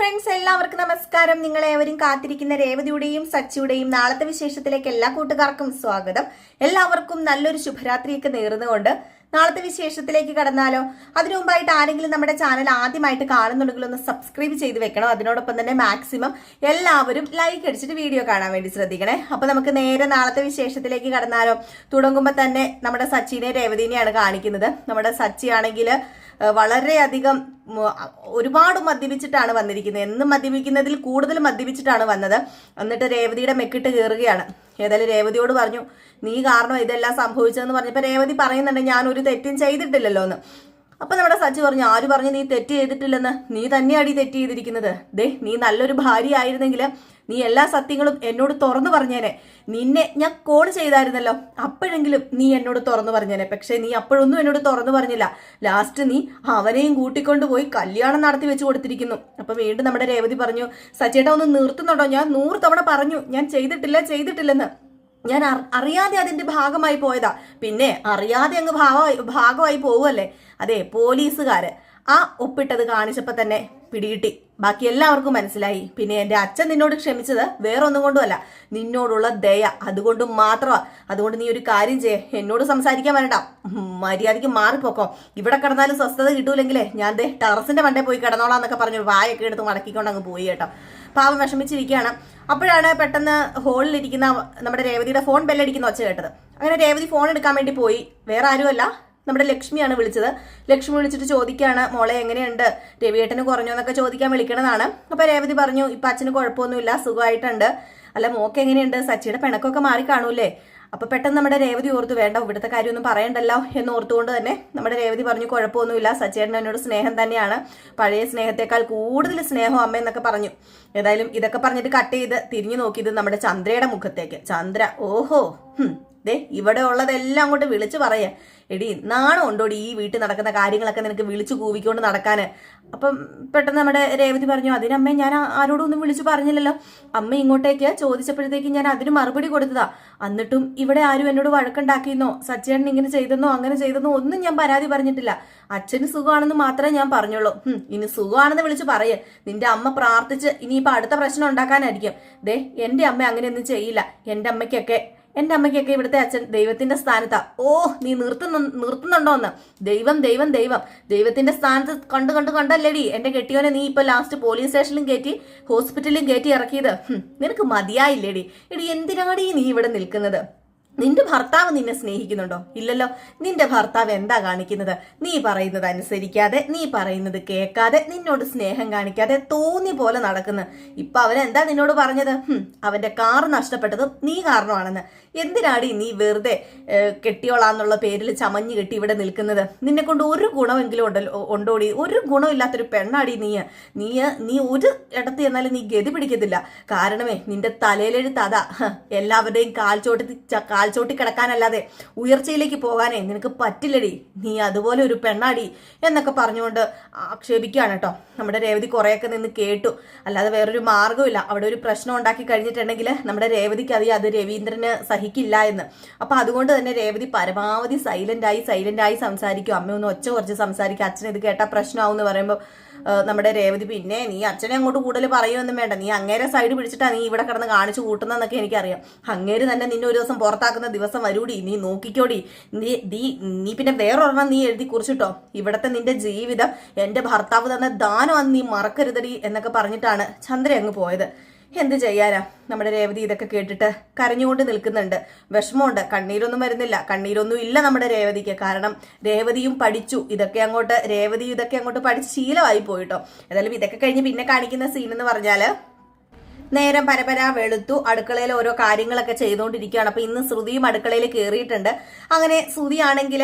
Friends എല്ലാവർക്കും നമസ്കാരം. നിങ്ങൾ ഏവരും കാത്തിരിക്കുന്ന രേവതിയുടെയും സച്ചിയുടെയും നാളത്തെ വിശേഷത്തിലേക്ക് എല്ലാ കൂട്ടുകാർക്കും സ്വാഗതം. എല്ലാവർക്കും നല്ലൊരു ശുഭരാത്രിയൊക്കെ നേർന്നുകൊണ്ട് നാളത്തെ വിശേഷത്തിലേക്ക് കടന്നാലോ? അതിനു മുമ്പായിട്ട് ആരെങ്കിലും നമ്മുടെ ചാനൽ ആദ്യമായിട്ട് കാണുന്നുണ്ടെങ്കിൽ ഒന്ന് സബ്സ്ക്രൈബ് ചെയ്ത് വെക്കണം. അതിനോടൊപ്പം തന്നെ മാക്സിമം എല്ലാവരും ലൈക്ക് അടിച്ചിട്ട് വീഡിയോ കാണാൻ വേണ്ടി ശ്രദ്ധിക്കണേ. അപ്പൊ നമുക്ക് നേരെ നാളത്തെ വിശേഷത്തിലേക്ക് കടന്നാലോ? തുടങ്ങുമ്പോൾ തന്നെ നമ്മുടെ സച്ചിനെ രേവതിനെയാണ് കാണിക്കുന്നത്. നമ്മുടെ സച്ചി ആണെങ്കിൽ വളരെയധികം ഒരുപാട് മദ്യപിച്ചിട്ടാണ് വന്നിരിക്കുന്നത്. എന്നും മദ്യപിക്കുന്നതിൽ കൂടുതൽ മദ്യപിച്ചിട്ടാണ് വന്നത്. എന്നിട്ട് രേവതിയുടെ മെക്കിട്ട് കയറുകയാണ് ഏതായാലും രേവതിയോട് പറഞ്ഞു നീ കാരണം ഇതെല്ലാം സംഭവിച്ചതെന്ന് പറഞ്ഞപ്പോൾ രേവതി പറയുന്നുണ്ട് ഞാൻ ഒരു തെറ്റും ചെയ്തിട്ടില്ലല്ലോ എന്ന് അപ്പൊ നമ്മുടെ സജി പറഞ്ഞു ആര് പറഞ്ഞു നീ തെറ്റ് ചെയ്തിട്ടില്ലെന്ന്? നീ തന്നെയാണ് ഈ തെറ്റ് ചെയ്തിരിക്കുന്നത്. ദേ നീ നല്ലൊരു ഭാര്യ ആയിരുന്നെങ്കിൽ നീ എല്ലാ സത്യങ്ങളും എന്നോട് തുറന്നു പറഞ്ഞേനെ. നിന്നെ ഞാൻ കോൾ ചെയ്തായിരുന്നല്ലോ അപ്പോഴെങ്കിലും നീ എന്നോട് തുറന്നു പറഞ്ഞേനെ. പക്ഷേ നീ അപ്പോഴൊന്നും എന്നോട് തുറന്നു പറഞ്ഞില്ല. ലാസ്റ്റ് നീ അവനെയും കൂട്ടിക്കൊണ്ട് പോയി കല്യാണം നടത്തി വെച്ച് കൊടുത്തിരിക്കുന്നു. അപ്പൊ വീണ്ടും നമ്മുടെ രേവതി പറഞ്ഞു സച്ചേട്ടാ ഒന്ന് നിർത്തുന്നുണ്ടോ? ഞാൻ നൂറ് തവണ പറഞ്ഞു. ഞാൻ ചെയ്തിട്ടില്ല ചെയ്തിട്ടില്ലെന്ന്. ഞാൻ അറിയാതെ അതിന്റെ ഭാഗമായി പോയതാ. പിന്നെ അറിയാതെ അങ്ങ് ഭാഗമായി ഭാഗമായി പോവുമല്ലേ അതെ പോലീസുകാര്. ആ ഒപ്പിട്ടത് കാണിച്ചപ്പോ തന്നെ പിടികിട്ടി. ബാക്കി എല്ലാവർക്കും മനസ്സിലായി. പിന്നെ എന്റെ അച്ഛൻ നിന്നോട് ക്ഷമിച്ചത് വേറൊന്നും കൊണ്ടുമല്ല. നിന്നോടുള്ള ദയ അതുകൊണ്ട് മാത്രമാ. അതുകൊണ്ട് നീ ഒരു കാര്യം ചെയ്യേ. എന്നോട് സംസാരിക്കാൻ വരണ്ട. മര്യാദയ്ക്ക് മാറിപ്പോക്കോ. ഇവിടെ കിടന്നാലും സ്വസ്ഥത കിട്ടൂലെങ്കിലേ ഞാൻ ദേ ടെറസിന്റെ മണ്ടേ പോയി കിടന്നോളാം എന്നൊക്കെ പറഞ്ഞു വായൊക്കെ എടുത്ത് മടക്കിക്കൊണ്ട് അങ്ങ് പോയി കേട്ടോ. പാവം വിഷമിച്ചിരിക്കുകയാണ്. അപ്പോഴാണ് പെട്ടെന്ന് ഹോളിലിരിക്കുന്ന നമ്മുടെ രേവതിയുടെ ഫോൺ ബെല്ലടിക്കുന്ന ഒച്ച കേട്ടത്. അങ്ങനെ രേവതി ഫോൺ എടുക്കാൻ വേണ്ടി പോയി. വേറെ ആരുമല്ല. നമ്മുടെ ലക്ഷ്മിയാണ് വിളിച്ചത്. ലക്ഷ്മി വിളിച്ചിട്ട് ചോദിക്കുകയാണ് മോളെ എങ്ങനെയുണ്ട്? രവിയേട്ടന് കുറഞ്ഞോ എന്നൊക്കെ ചോദിക്കാൻ വിളിക്കണതാണ്. അപ്പോൾ രേവതി പറഞ്ഞു ഇപ്പൊ അച്ഛന് കുഴപ്പമൊന്നുമില്ല സുഖമായിട്ടുണ്ട്. അല്ല മോക്ക് എങ്ങനെയുണ്ട്? സച്ചിയുടെ പിണക്കൊക്കെ മാറി കാണൂല്ലേ? അപ്പൊ പെട്ടെന്ന് നമ്മുടെ രേവതി ഓർത്തു വേണ്ട ഇവിടുത്തെ കാര്യമൊന്നും പറയണ്ടല്ലോ എന്ന് ഓർത്തുകൊണ്ട് തന്നെ നമ്മുടെ രേവതി പറഞ്ഞു കുഴപ്പമൊന്നുമില്ല സച്ചേട്ടൻ എന്നോട് സ്നേഹം തന്നെയാണ്. പഴയ സ്നേഹത്തെക്കാൾ കൂടുതൽ സ്നേഹം അമ്മ എന്നൊക്കെ പറഞ്ഞു. ഏതായാലും ഇതൊക്കെ പറഞ്ഞിട്ട് കട്ട് ചെയ്ത് തിരിഞ്ഞു നോക്കിയത് നമ്മുടെ ചന്ദ്രയുടെ മുഖത്തേക്ക്. ചന്ദ്ര ഓഹോ ദേ ഇവിടെ ഉള്ളതെല്ലാം അങ്ങോട്ട് വിളിച്ചു പറയാ. എടി നാണം ഉണ്ടോടി ഈ വീട്ടിൽ നടക്കുന്ന കാര്യങ്ങളൊക്കെ നിനക്ക് വിളിച്ചു കൂവിക്കൊണ്ട് നടക്കാൻ അപ്പം പെട്ടെന്ന് നമ്മുടെ രേവതി പറഞ്ഞു അതിനമ്മേ ഞാൻ ആരോടും ഒന്നും വിളിച്ചു പറഞ്ഞില്ലല്ലോ. അമ്മ ഇങ്ങോട്ടേക്ക് ചോദിച്ചപ്പോഴത്തേക്ക് ഞാൻ അതിന് മറുപടി കൊടുത്തതാ. എന്നിട്ടും ഇവിടെ ആരും എന്നോട് വഴക്കുണ്ടാക്കിയെന്നോ സച്ചേട്ടൻ ഇങ്ങനെ ചെയ്തെന്നോ അങ്ങനെ ചെയ്തെന്നോ ഒന്നും ഞാൻ പരാതി പറഞ്ഞിട്ടില്ല. അച്ഛന് സുഖമാണെന്ന് മാത്രമേ ഞാൻ പറഞ്ഞുള്ളൂ. ഇനി സുഖമാണെന്ന് വിളിച്ച് പറയേ. നിന്റെ അമ്മ പ്രാർത്ഥിച്ച് ഇനിയിപ്പോൾ അടുത്ത പ്രശ്നം ഉണ്ടാക്കാനായിരിക്കും. ദേ എന്റെ അമ്മ അങ്ങനെയൊന്നും ചെയ്യില്ല. എന്റെ അമ്മയ്ക്കൊക്കെ എന്റെ അമ്മയ്ക്കൊക്കെ ഇവിടുത്തെ അച്ഛൻ ദൈവത്തിന്റെ സ്ഥാനത്താ. ഓ നീ നിർത്തുന്നു നിർത്തുന്നുണ്ടോ എന്ന് ദൈവം ദൈവം ദൈവം. ദൈവത്തിന്റെ സ്ഥാനത്ത് കണ്ടു കണ്ടു കണ്ടല്ലേടി. എന്റെ കെട്ടിയോനെ നീ ഇപ്പൊ ലാസ്റ്റ് പോലീസ് സ്റ്റേഷനിലും കയറ്റി ഹോസ്പിറ്റലിലും കയറ്റി ഇറക്കിയത്. നിനക്ക് മതിയായില്ലേടി. എടി എന്തിനാടി നീ ഇവിടെ നിൽക്കുന്നത്? നിന്റെ ഭർത്താവ് നിന്നെ സ്നേഹിക്കുന്നുണ്ടോ? ഇല്ലല്ലോ. നിന്റെ ഭർത്താവ് എന്താ കാണിക്കുന്നത്? നീ പറയുന്നത് അനുസരിക്കാതെ നീ പറയുന്നത് കേൾക്കാതെ നിന്നോട് സ്നേഹം കാണിക്കാതെ തോന്നി പോലെ നടക്കുന്നു. ഇപ്പൊ അവൻ എന്താ നിന്നോട് പറഞ്ഞത്? അവന്റെ കാർ നഷ്ടപ്പെട്ടത് നീ കാരണമാണെന്ന്. എന്തിനാടി നീ വെറുതെ കെട്ടിയോളാന്നുള്ള പേരിൽ ചമഞ്ഞു കെട്ടി ഇവിടെ നിൽക്കുന്നത്? നിന്നെ കൊണ്ട് ഒരു ഗുണമെങ്കിലും ഉണ്ടല്ലോ ഉണ്ടോടി? ഒരു ഗുണമില്ലാത്തൊരു പെണ്ണാടി നീ. നീ നീ ഒരു ഇടത്ത് ചെന്നാലും നീ ഗതി പിടിക്കത്തില്ല. കാരണമേ നിന്റെ തലയിലെഴുത്ത് അതാ. എല്ലാവരുടെയും കാൽച്ചോട്ടി കാൽച്ചോട്ടി കിടക്കാനല്ലാതെ ഉയർച്ചയിലേക്ക് പോകാനേ നിനക്ക് പറ്റില്ലടി. നീ അതുപോലെ ഒരു പെണ്ണാടി എന്നൊക്കെ പറഞ്ഞുകൊണ്ട് ആക്ഷേപിക്കുകയാണ് കേട്ടോ. നമ്മുടെ രേവതി കുറേയൊക്കെ നിന്ന് കേട്ടു. അല്ലാതെ വേറൊരു മാർഗമില്ല അവിടെ ഒരു പ്രശ്നം ഉണ്ടാക്കി കഴിഞ്ഞിട്ടുണ്ടെങ്കിൽ നമ്മുടെ രേവതിക്ക് അറിയാം അത് രവീന്ദ്രന് സഹിക്കില്ല എന്ന്. അപ്പൊ അതുകൊണ്ട് തന്നെ രേവതി പരമാവധി സൈലന്റ് ആയി സൈലന്റ് ആയി സംസാരിക്കും. അമ്മ ഒന്ന് ഒച്ച കുറച്ച് സംസാരിക്കും. അച്ഛൻ ഇത് കേട്ടാ പ്രശ്നമാവും എന്ന് പറയുമ്പോൾ നമ്മുടെ രേവതി പിന്നെ നീ അച്ഛനെ അങ്ങോട്ട് കൂടുതൽ പറയുമെന്നും വേണ്ട. നീ അങ്ങേരെ സൈഡ് പിടിച്ചിട്ടാ നീ ഇവിടെ കിടന്ന് കാണിച്ചു കൂട്ടുന്നതെന്നൊക്കെ എനിക്കറിയാം. അങ്ങേര് തന്നെ നിന്നെ ഒരു ദിവസം പുറത്താക്കുന്ന ദിവസം വരൂടി. നീ നോക്കിക്കോടി. നീ നീ നീ പിന്നെ വേറൊരെണ്ണം നീ എഴുതി കുറിച്ചിട്ടോ? ഇവിടത്തെ നിന്റെ ജീവിതം എന്റെ ഭർത്താവ് തന്ന അന്ന് നീ മറക്കരുതടി എന്നൊക്കെ പറഞ്ഞിട്ടാണ് ചന്ദ്ര അങ്ങ് പോയത്. എന്ത് ചെയ്യാനാ? നമ്മുടെ രേവതി ഇതൊക്കെ കേട്ടിട്ട് കരഞ്ഞുകൊണ്ട് നിൽക്കുന്നുണ്ട്. വിഷമമുണ്ട്. കണ്ണീരൊന്നും വരുന്നില്ല. കണ്ണീരൊന്നും ഇല്ല നമ്മുടെ രേവതിക്ക്. കാരണം രേവതിയും പഠിച്ചു. ഇതൊക്കെ അങ്ങോട്ട് രേവതി ഇതൊക്കെ അങ്ങോട്ട് പഠിച്ച് ശീലമായി പോയിട്ടോ. ഏതായാലും ഇതൊക്കെ കഴിഞ്ഞ് പിന്നെ കാണിക്കുന്ന സീൻ എന്ന് പറഞ്ഞാൽ നേരം പരപര വെളുത്തു അടുക്കളയിൽ ഓരോ കാര്യങ്ങളൊക്കെ ചെയ്തുകൊണ്ടിരിക്കുകയാണ്. അപ്പൊ ഇന്ന് ശ്രുതിയും അടുക്കളയിൽ കയറിയിട്ടുണ്ട് അങ്ങനെ ശ്രുതി ആണെങ്കിൽ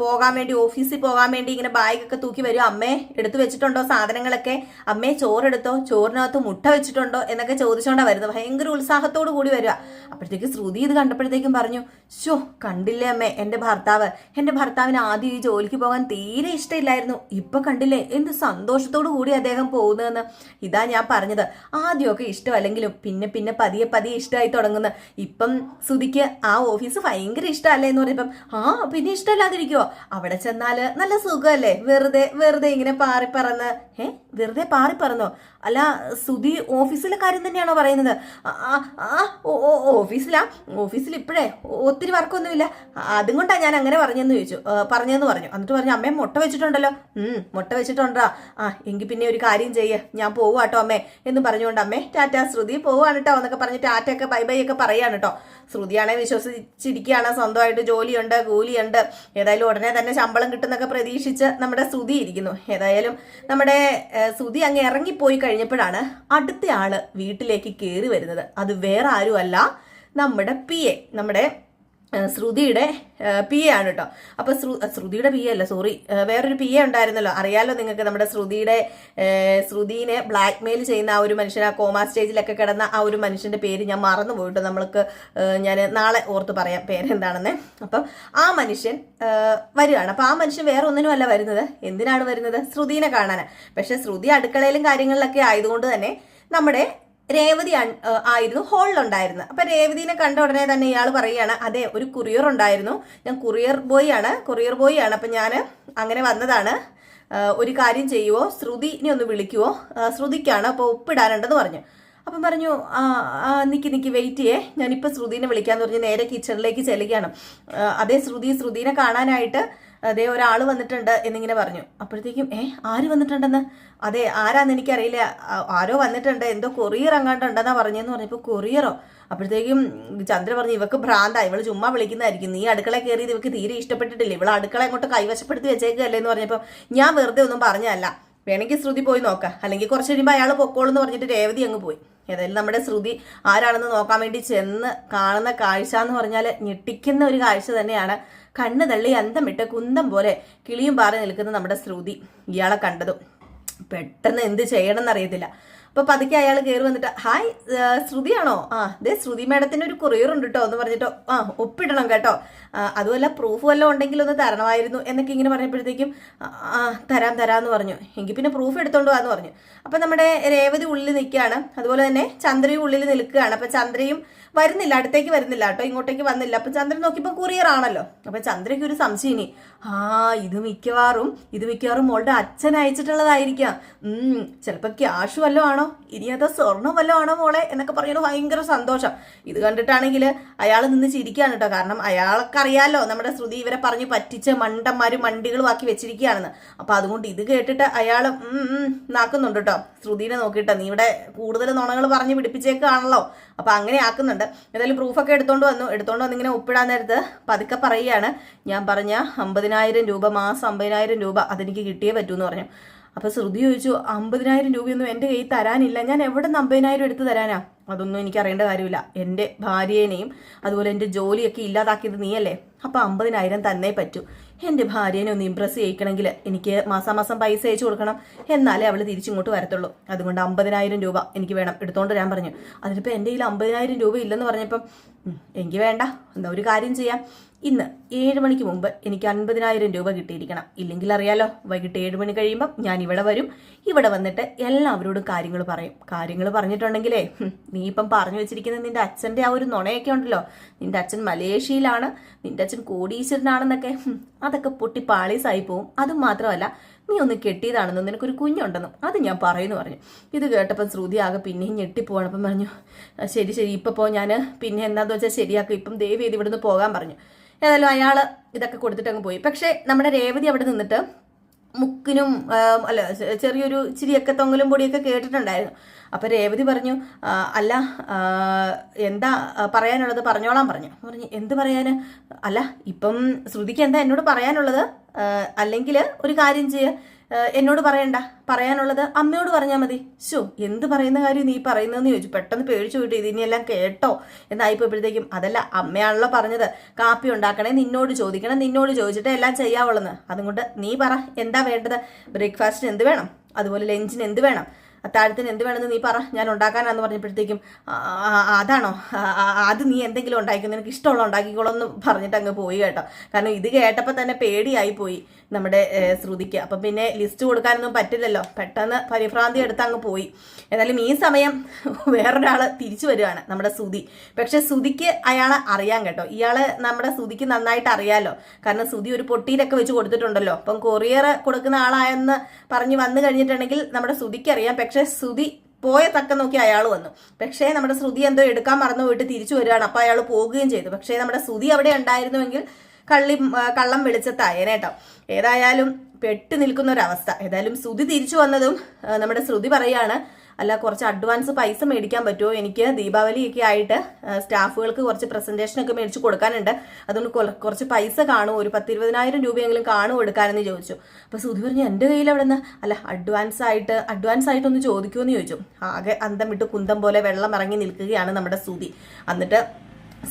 പോകാൻ വേണ്ടി ഓഫീസിൽ പോകാൻ വേണ്ടി ഇങ്ങനെ ബാഗൊക്കെ തൂക്കി വരും. അമ്മേ എടുത്തു വെച്ചിട്ടുണ്ടോ സാധനങ്ങളൊക്കെ? അമ്മേ ചോറെടുത്തോ? ചോറിനകത്ത് മുട്ട വെച്ചിട്ടുണ്ടോ? എന്നൊക്കെ ചോദിച്ചോണ്ടാ വരുന്നത്. ഭയങ്കര ഉത്സാഹത്തോടു കൂടി വരിക. അപ്പോഴത്തേക്ക് ശ്രുതി ഇത് കണ്ടപ്പോഴത്തേക്കും പറഞ്ഞു ഷോ കണ്ടില്ലേ അമ്മേ എന്റെ ഭർത്താവ്. എന്റെ ഭർത്താവിന് ആദ്യം ഈ ജോലിക്ക് പോകാൻ തീരെ ഇഷ്ടമില്ലായിരുന്നു. ഇപ്പൊ കണ്ടില്ലേ എന്ത് സന്തോഷത്തോടു കൂടി അദ്ദേഹം പോകുന്നതെന്ന്. ഇതാ ഞാൻ പറഞ്ഞത്. ആദ്യമൊക്കെ ഇഷ്ടം ഇഷ്ടമല്ലെങ്കിലും പിന്നെ പിന്നെ പതിയെ പതിയെ ഇഷ്ടമായി തുടങ്ങുന്ന ഇപ്പം സുധിക്ക് ആ ഓഫീസ് ഭയങ്കര ഇഷ്ടമല്ലേ എന്ന് പറയുമ്പം ആ പിന്നെ ഇഷ്ടമല്ലാതിരിക്കുവോ? അവിടെ ചെന്നാൽ നല്ല സുഖമല്ലേ? വെറുതെ വെറുതെ ഇങ്ങനെ പാറി പറന്ന് ഏ വെറുതെ പാറി പറന്നോ? അല്ല സുധി ഓഫീസിലെ കാര്യം തന്നെയാണോ പറയുന്നത്? ആ, ഓഫീസിലാ? ഓഫീസിൽ ഇപ്പോഴേ ഒത്തിരി വർക്കൊന്നുമില്ല. അതും കൊണ്ടാണ് ഞാൻ അങ്ങനെ പറഞ്ഞെന്ന് ചോദിച്ചു. പറഞ്ഞെന്ന് പറഞ്ഞു. എന്നിട്ട് പറഞ്ഞു അമ്മേ മുട്ട വെച്ചിട്ടുണ്ടല്ലോ. മുട്ട വെച്ചിട്ടുണ്ടാ. ആ എങ്കിൽ പിന്നെ ഒരു കാര്യം ചെയ്യ്. ഞാൻ പോവാട്ടോ അമ്മേ എന്ന് പറഞ്ഞുകൊണ്ട് അമ്മേ ടാറ്റ ശ്രുതി പോവാണ് കേട്ടോ എന്നൊക്കെ പറഞ്ഞ് ടാറ്റയൊക്കെ ബൈ ബൈ ഒക്കെ പറയാണ് കേട്ടോ ശ്രുതിയാണെ വിശ്വസിച്ചിരിക്കുകയാണ്. സ്വന്തമായിട്ട് ജോലിയുണ്ട് കൂലിയുണ്ട്. ഏതായാലും ഉടനെ തന്നെ ശമ്പളം കിട്ടുന്നൊക്കെ പ്രതീക്ഷിച്ച് നമ്മുടെ ശ്രുതി ഇരിക്കുന്നു. ഏതായാലും നമ്മുടെ ശ്രുതി അങ്ങ് ഇറങ്ങിപ്പോയി കഴിഞ്ഞപ്പോഴാണ് അടുത്ത ആൾ വീട്ടിലേക്ക് കയറി വരുന്നത്. അത് വേറെ ആരുമല്ല നമ്മുടെ പി എ നമ്മുടെ ശ്രുതിയുടെ പി എ ആണ് കേട്ടോ അപ്പൊ ശ്രു ശ്രുതിയുടെ പി എ അല്ല സോറി വേറൊരു പി എ ഉണ്ടായിരുന്നല്ലോ. അറിയാലോ നിങ്ങൾക്ക് നമ്മുടെ ശ്രുതിയുടെ ശ്രുതിനെ ബ്ലാക്ക് മെയിൽ ചെയ്യുന്ന ആ ഒരു മനുഷ്യൻ ആ കോമാ സ്റ്റേജിലൊക്കെ കിടന്ന ആ ഒരു മനുഷ്യന്റെ പേര് ഞാൻ മറന്നു പോയിട്ട് നമ്മൾക്ക് ഞാൻ നാളെ ഓർത്ത് പറയാം പേരെന്താണെന്ന്. അപ്പം ആ മനുഷ്യൻ വരികയാണ് അപ്പൊ ആ മനുഷ്യൻ വേറെ ഒന്നിനും അല്ല വരുന്നത്. എന്തിനാണ് വരുന്നത്? ശ്രുതിനെ കാണാൻ പക്ഷെ ശ്രുതി അടുക്കളയിലും കാര്യങ്ങളിലൊക്കെ ആയതുകൊണ്ട് തന്നെ നമ്മുടെ രേവതി ആയിരുന്നു ഹോളിലുണ്ടായിരുന്നത് അപ്പൊ രേവതിനെ കണ്ട ഉടനെ തന്നെ ഇയാൾ പറയുകയാണ് അതെ ഒരു കുറിയർ ഉണ്ടായിരുന്നു. ഞാൻ കുറിയർ ബോയ് ആണ് കുറിയർ ബോയ് ആണ്. അപ്പൊ ഞാൻ അങ്ങനെ വന്നതാണ്. ഒരു കാര്യം ചെയ്യുവോ? ശ്രുതിനെ ഒന്ന് വിളിക്കുവോ? ശ്രുതിക്കാണ് അപ്പോൾ ഒപ്പിടാനുണ്ടെന്ന് പറഞ്ഞു. അപ്പം പറഞ്ഞു നിക്ക് നിക്ക് വെയിറ്റ് ചെയ്യേ. ഞാനിപ്പോൾ ശ്രുതിനെ വിളിക്കാന്ന് പറഞ്ഞ് നേരെ കിച്ചണിലേക്ക് ചെല്ലുകയാണ്. അതേ ശ്രുതി ശ്രുതിനെ കാണാനായിട്ട് അതേ ഒരാൾ വന്നിട്ടുണ്ട് എന്നിങ്ങനെ പറഞ്ഞു. അപ്പോഴത്തേക്കും ഏ ആര് വന്നിട്ടുണ്ടെന്ന്? അതെ ആരാന്ന് എനിക്കറിയില്ല. ആരോ വന്നിട്ടുണ്ട്. എന്തോ കൊറിയർ അങ്ങാണ്ടുണ്ടെന്നാ പറഞ്ഞെന്ന് പറഞ്ഞപ്പോൾ കൊറിയറോ. അപ്പോഴത്തേക്കും ചന്ദ്ര പറഞ്ഞു ഇവക്ക് ഭ്രാന്ത. ഇവൾ ചുമ്മാ വിളിക്കുന്നതായിരിക്കും. നീ അടുക്കള കയറിയത് ഇവക്ക് തീരെ ഇഷ്ടപ്പെട്ടിട്ടില്ല. ഇവൾ അടുക്കള അങ്ങോട്ട് കൈവശപ്പെടുത്തി വെച്ചേക്കല്ലേ എന്ന് പറഞ്ഞപ്പോൾ ഞാൻ വെറുതെ ഒന്നും പറഞ്ഞതല്ല. വേണമെങ്കിൽ ശ്രുതി പോയി നോക്കാം. അല്ലെങ്കിൽ കുറച്ച് കഴിയുമ്പോൾ അയാൾ പൊക്കോളെന്ന് പറഞ്ഞിട്ട് രേവതി അങ്ങ് പോയി. ഏതായാലും നമ്മുടെ ശ്രുതി ആരാണെന്ന് നോക്കാൻ വേണ്ടി ചെന്ന് കാണുന്ന കാഴ്ച എന്ന് പറഞ്ഞാൽ ഞെട്ടിക്കുന്ന ഒരു കാഴ്ച തന്നെയാണ് കണ്ണ് തള്ളി അന്തം വിട്ട് കുന്തം പോലെ കിളിയും പാറി നിൽക്കുന്ന നമ്മുടെ ശ്രുതി ഇയാളെ കണ്ടതും. പെട്ടെന്ന് എന്ത് ചെയ്യണം എന്നറിയത്തില്ല അപ്പൊ പതുക്കെ അയാൾ കയറി വന്നിട്ട് ഹായ് ശ്രുതിയാണോ? ആ ദേ ശ്രുതി മാഡത്തിന് ഒരു കൊറിയർ ഉണ്ട് കേട്ടോ എന്ന് പറഞ്ഞിട്ടോ ആ ഒപ്പിടണം കേട്ടോ. അതുമല്ല പ്രൂഫ് വല്ലതും ഉണ്ടെങ്കിൽ ഒന്ന് തരണമായിരുന്നു എന്നൊക്കെ ഇങ്ങനെ പറഞ്ഞപ്പോഴത്തേക്കും ആ, തരാം തരാന്ന് പറഞ്ഞു. എങ്കിൽ പിന്നെ പ്രൂഫ് എടുത്തോണ്ട് വാന്ന് പറഞ്ഞു. അപ്പൊ നമ്മുടെ രേവതി ഉള്ളിൽ നിൽക്കുകയാണ്. അതുപോലെ തന്നെ ചന്ദ്രയും ഉള്ളിൽ നിൽക്കുകയാണ്. അപ്പൊ ചന്ദ്രയും വരുന്നില്ല അടുത്തേക്ക് വരുന്നില്ല കേട്ടോ ഇങ്ങോട്ടേക്ക് വന്നില്ല. അപ്പൊ ചന്ദ്രൻ നോക്കിയപ്പോൾ കൊറിയർ ആണല്ലോ. അപ്പൊ ചന്ദ്രയ്ക്ക് ഒരു സംശയം ഇനി. ആ ഇത് മിക്കവാറും ഇത് മിക്കവാറും മോളുടെ അച്ഛൻ അയച്ചിട്ടുള്ളതായിരിക്കാം. ഉം ചിലപ്പോ ക്യാഷ് വല്ലതും ആണോ? ഇനി അത് സ്വർണം വല്ലതും ആണോ മോളെ? എന്നൊക്കെ പറഞ്ഞൊരു ഭയങ്കര സന്തോഷം. ഇത് കണ്ടിട്ടാണെങ്കിൽ അയാൾ നിന്ന് ചിരിക്കുകയാണ് കേട്ടോ കാരണം അയാൾക്കറിയാലോ നമ്മുടെ ശ്രുതി ഇവരെ പറഞ്ഞ് പറ്റിച്ച് മണ്ടന്മാര് മണ്ടികളുമാക്കി വെച്ചിരിക്കുകയാണെന്ന്. അപ്പൊ അതുകൊണ്ട് ഇത് കേട്ടിട്ട് അയാൾ നാക്കുന്നുണ്ട് കേട്ടോ ശ്രുതിനെ നോക്കിയിട്ട് നീ ഇവിടെ കൂടുതൽ നുണകൾ പറഞ്ഞ് പിടിപ്പിച്ചേക്കാണല്ലോ. അപ്പൊ അങ്ങനെ ആക്കുന്നുണ്ട്. ഏതായാലും പ്രൂഫൊക്കെ എടുത്തോണ്ട് വന്നു. എടുത്തോണ്ട് വന്ന് ഇങ്ങനെ ഒപ്പിടാൻ നേരത്ത് പതുക്കെ പറയുകയാണ്. ഞാൻ പറഞ്ഞ അമ്പതിനായിരം രൂപ മാസം അമ്പതിനായിരം രൂപ അതെനിക്ക് കിട്ടിയേ പറ്റൂ എന്ന് പറഞ്ഞു. അപ്പൊ ശ്രുതി ചോദിച്ചു അമ്പതിനായിരം രൂപയൊന്നും എന്റെ കയ്യിൽ തരാനില്ല. ഞാൻ എവിടെ നിന്ന് അമ്പതിനായിരം എടുത്ത് തരാനാ? അതൊന്നും എനിക്ക് അറിയേണ്ട കാര്യമില്ല. എന്റെ ഭാര്യേനെയും അതുപോലെ എന്റെ ജോലിയൊക്കെ ഇല്ലാതാക്കിയത് നീയല്ലേ? അപ്പൊ അമ്പതിനായിരം തന്നെ പറ്റൂ. എന്റെ ഭാര്യേനെ ഒന്ന് ഇമ്പ്രസ് ചെയ്യിക്കണമെങ്കിൽ എനിക്ക് മാസാമാസം പൈസ അയച്ചു കൊടുക്കണം. എന്നാലേ അവൾ തിരിച്ചിങ്ങോട്ട് വരത്തുള്ളൂ. അതുകൊണ്ട് അമ്പതിനായിരം രൂപ എനിക്ക് വേണം. എടുത്തോണ്ട് വരാൻ പറഞ്ഞു. അതിനിപ്പോൾ എന്റെ കയ്യിൽ അമ്പതിനായിരം രൂപ ഇല്ലെന്ന് പറഞ്ഞപ്പം എനിക്ക് വേണ്ട. എന്താ ഒരു കാര്യം ചെയ്യാം? ഇന്ന് ഏഴ് മണിക്ക് മുമ്പ് എനിക്ക് അൻപതിനായിരം രൂപ കിട്ടിയിരിക്കണം. ഇല്ലെങ്കിൽ അറിയാലോ വൈകിട്ട് ഏഴ് മണി കഴിയുമ്പം ഞാൻ ഇവിടെ വരും. ഇവിടെ വന്നിട്ട് എല്ലാവരോടും കാര്യങ്ങൾ പറയും. കാര്യങ്ങൾ പറഞ്ഞിട്ടുണ്ടെങ്കിലേ നീ ഇപ്പം പറഞ്ഞു വെച്ചിരിക്കുന്ന നിന്റെ അച്ഛന്റെ ആ ഒരു നുണയൊക്കെ ഉണ്ടല്ലോ. നിന്റെ അച്ഛൻ മലേഷ്യയിലാണ് നിന്റെ അച്ഛൻ കോടീശ്വരനാണെന്നൊക്കെ അതൊക്കെ പൊട്ടി പാളീസായി പോവും. അതും മാത്രമല്ല നീ ഒന്ന് കെട്ടിയതാണെന്നും നിനക്കൊരു കുഞ്ഞുണ്ടെന്നും അത് ഞാൻ പറയുന്നു പറഞ്ഞു. ഇത് കേട്ടപ്പോൾ ശ്രുതി ആകെ പിന്നെയും ഞെട്ടിപ്പോവാണ്. പറഞ്ഞു ശരി ശരി ഇപ്പൊ പോ ഞാൻ പിന്നെ എന്താന്ന് വെച്ചാൽ ശരിയാക്കും. ഇപ്പം ദേവി ഇത് ഇവിടുന്ന് പോകാൻ പറഞ്ഞു. ഏതായാലും അയാൾ ഇതൊക്കെ കൊടുത്തിട്ട് അങ്ങ് പോയി. പക്ഷേ നമ്മുടെ രേവതി അവിടെ നിന്നിട്ട് മുക്കിനും അല്ല ചെറിയൊരു ചിരിയൊക്കെ തൊങ്ങലും പൊടിയൊക്കെ കേട്ടിട്ടുണ്ടായിരുന്നു. അപ്പം രേവതി പറഞ്ഞു അല്ല എന്താ പറയാനുള്ളത് പറഞ്ഞോളാൻ പറഞ്ഞു. പറഞ്ഞു എന്ത് പറയാൻ അല്ല ഇപ്പം ശ്രുതിക്ക് എന്താ എന്നോട് പറയാനുള്ളത്? അല്ലെങ്കിൽ ഒരു കാര്യം ചെയ്യ. എന്നോട് പറയണ്ട. പറയാനുള്ളത് അമ്മയോട് പറഞ്ഞാൽ മതി. ശോ എന്ത് പറയുന്ന കാര്യം നീ പറയുന്നതെന്ന് ചോദിച്ചു. പെട്ടെന്ന് പേടിച്ചു പോയിട്ട് ഇതിനെല്ലാം കേട്ടോ എന്നായിപ്പോഴത്തേക്കും അതല്ല അമ്മയാണല്ലോ പറഞ്ഞത്. കാപ്പി ഉണ്ടാക്കണേ നിന്നോട് ചോദിക്കണം നിന്നോട് ചോദിച്ചിട്ട് എല്ലാം ചെയ്യാവുള്ളെന്ന്. അതുകൊണ്ട് നീ പറ എന്താ വേണ്ടത്? ബ്രേക്ക്ഫാസ്റ്റിന് എന്ത് വേണം? അതുപോലെ ലഞ്ചിന് എന്ത് വേണം? അത്താഴത്തിന് എന്ത് വേണമെന്ന് നീ പറ. ഞാൻ ഉണ്ടാക്കാനാന്ന് പറഞ്ഞപ്പോഴത്തേക്കും "ആ, ആ, ആ, അതാണോ? അത് നീ എന്തെങ്കിലും ഉണ്ടാക്കി നിനക്ക് ഇഷ്ടമുള്ള ഉണ്ടാക്കിക്കോളൂ എന്ന് പറഞ്ഞിട്ട് അങ്ങ് പോയി കേട്ടോ. കാരണം ഇത് കേട്ടപ്പോൾ തന്നെ പേടിയായി പോയി നമ്മുടെ ശ്രുതിക്ക്. അപ്പം പിന്നെ ലിസ്റ്റ് കൊടുക്കാനൊന്നും പറ്റില്ലല്ലോ. പെട്ടെന്ന് പരിഭ്രാന്തി എടുത്ത് അങ്ങ് പോയി. എന്നാലും ഈ സമയം വേറൊരാൾ തിരിച്ചു വരികയാണ് നമ്മുടെ സുതി പക്ഷെ സുതിക്ക് അയാളെ അറിയാം കേട്ടോ. ഇയാൾ നമ്മുടെ സുതിക്ക് നന്നായിട്ട് അറിയാലോ. കാരണം സുതി ഒരു പൊട്ടിയിലൊക്കെ വെച്ച് കൊടുത്തിട്ടുണ്ടല്ലോ. അപ്പം കൊറിയർ കൊടുക്കുന്ന ആളായെന്ന് പറഞ്ഞ് വന്നു കഴിഞ്ഞിട്ടുണ്ടെങ്കിൽ നമ്മുടെ സുതിക്ക് അറിയാം. പക്ഷെ സുതി പോയ തക്ക നോക്കി അയാൾ വന്നു. പക്ഷേ നമ്മുടെ ശ്രുതി എന്തോ എടുക്കാൻ മറന്നു പോയിട്ട് തിരിച്ചു വരികയാണ്. അപ്പോൾ അയാൾ പോവുകയും ചെയ്തു. പക്ഷേ നമ്മുടെ ശ്രുതി അവിടെ ഉണ്ടായിരുന്നുവെങ്കിൽ കള്ളി കള്ളം വെളിച്ചത്തായേനെ കേട്ടോ ഏതായാലും പെട്ട് നിൽക്കുന്ന ഒരവസ്ഥ ഏതായാലും ശ്രുതി തിരിച്ചു വന്നതും നമ്മുടെ ശ്രുതി പറയാണ് അല്ല കുറച്ച് അഡ്വാൻസ് പൈസ മേടിക്കാൻ പറ്റുമോ എനിക്ക് ദീപാവലിയൊക്കെ ആയിട്ട് സ്റ്റാഫുകൾക്ക് കുറച്ച് പ്രസന്റേഷനൊക്കെ മേടിച്ച് കൊടുക്കാനുണ്ട്. അതുകൊണ്ട് കുറച്ച് പൈസ കാണും ഒരു പത്തിരുപതിനായിരം രൂപയെങ്കിലും കാണും കൊടുക്കാനെന്ന് ചോദിച്ചു. അപ്പോൾ സുധി പറഞ്ഞു എന്റെ കയ്യിൽ അവിടെ നിന്ന് അല്ല അഡ്വാൻസ് ആയിട്ട് അഡ്വാൻസ് ആയിട്ടൊന്ന് ചോദിക്കുമെന്ന് ചോദിച്ചു. ആകെ അന്തം വിട്ട് കുന്തം പോലെ വെള്ളം ഇറങ്ങി നിൽക്കുകയാണ് നമ്മുടെ സുധി എന്നിട്ട്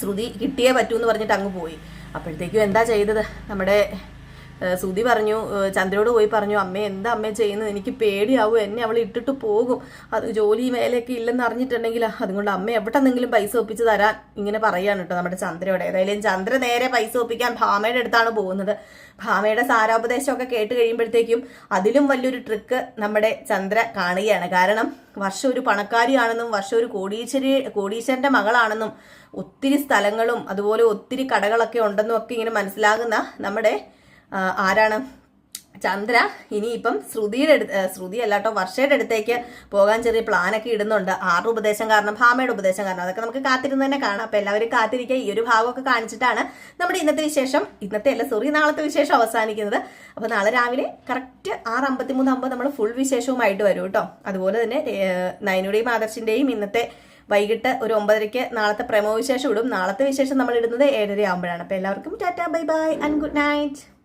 ശ്രുതി കിട്ടിയേ പറ്റൂ എന്ന് പറഞ്ഞിട്ട് അങ്ങ് പോയി. അപ്പോഴത്തേക്കും എന്താ ചെയ്തത്? നമ്മുടെ സുധി പറഞ്ഞു ചന്ദ്രയോട് പോയി പറഞ്ഞു അമ്മ എന്താ അമ്മ ചെയ്യുന്നത്? എനിക്ക് പേടിയാവും എന്നെ അവൾ ഇട്ടിട്ട് പോകും. അത് ജോലി മേലെയൊക്കെ ഇല്ലെന്ന് അറിഞ്ഞിട്ടുണ്ടെങ്കിൽ അതുകൊണ്ട് അമ്മ എവിടെന്നെങ്കിലും പൈസ ഒപ്പിച്ച് തരാൻ ഇങ്ങനെ പറയാണ് കേട്ടോ നമ്മുടെ ചന്ദ്രയോട്. ഏതായാലും ചന്ദ്ര നേരെ പൈസ ഒപ്പിക്കാൻ ഭാമയുടെ അടുത്താണ് പോകുന്നത്. ഭാമയുടെ സാരോപദേശമൊക്കെ കേട്ട് കഴിയുമ്പോഴത്തേക്കും അതിലും വലിയൊരു ട്രിക്ക് നമ്മുടെ ചന്ദ്ര കാണുകയാണ്. കാരണം വർഷം ഒരു പണക്കാരിയാണെന്നും വർഷം ഒരു കോടീശ്വരി കോടീശ്വരന്റെ മകളാണെന്നും ഒത്തിരി സ്ഥലങ്ങളും അതുപോലെ ഒത്തിരി കടകളൊക്കെ ഉണ്ടെന്നും ഒക്കെ ഇങ്ങനെ മനസ്സിലാകുന്ന നമ്മുടെ ആരാണ്? ചന്ദ്ര. ഇനിയിപ്പം ശ്രുതിയുടെ അടുത്ത് ശ്രുതി അല്ലാട്ടോ വർഷയുടെ അടുത്തേക്ക് പോകാൻ ചെറിയ പ്ലാനൊക്കെ ഇടുന്നുണ്ട്. ആറുടെ ഉപദേശം കാരണം ഭാമയുടെ ഉപദേശം കാരണം. അതൊക്കെ നമുക്ക് കാത്തിരുന്ന് തന്നെ കാണാം. അപ്പം എല്ലാവരും കാത്തിരിക്കുക. ഈ ഒരു ഭാഗമൊക്കെ കാണിച്ചിട്ടാണ് നമ്മുടെ ഇന്നത്തെ വിശേഷം. ഇന്നത്തെ അല്ല സോറി നാളത്തെ വിശേഷം അവസാനിക്കുന്നത്. അപ്പോൾ നാളെ രാവിലെ കറക്റ്റ് ആറ് അമ്പത്തി മൂന്നാകുമ്പോൾ നമ്മൾ ഫുൾ വിശേഷവുമായിട്ട് വരും കേട്ടോ. അതുപോലെ തന്നെ നയനുടെയും ആദർശിന്റെയും ഇന്നത്തെ വൈകിട്ട് ഒരു ഒമ്പതരയ്ക്ക് നാളത്തെ പ്രമോ വിശേഷം ഇടും. നാളത്തെ വിശേഷം നമ്മൾ ഇടുന്നത് ഏഴര ആകുമ്പോഴാണ് അപ്പോൾ എല്ലാവർക്കും Tata bye bye and good night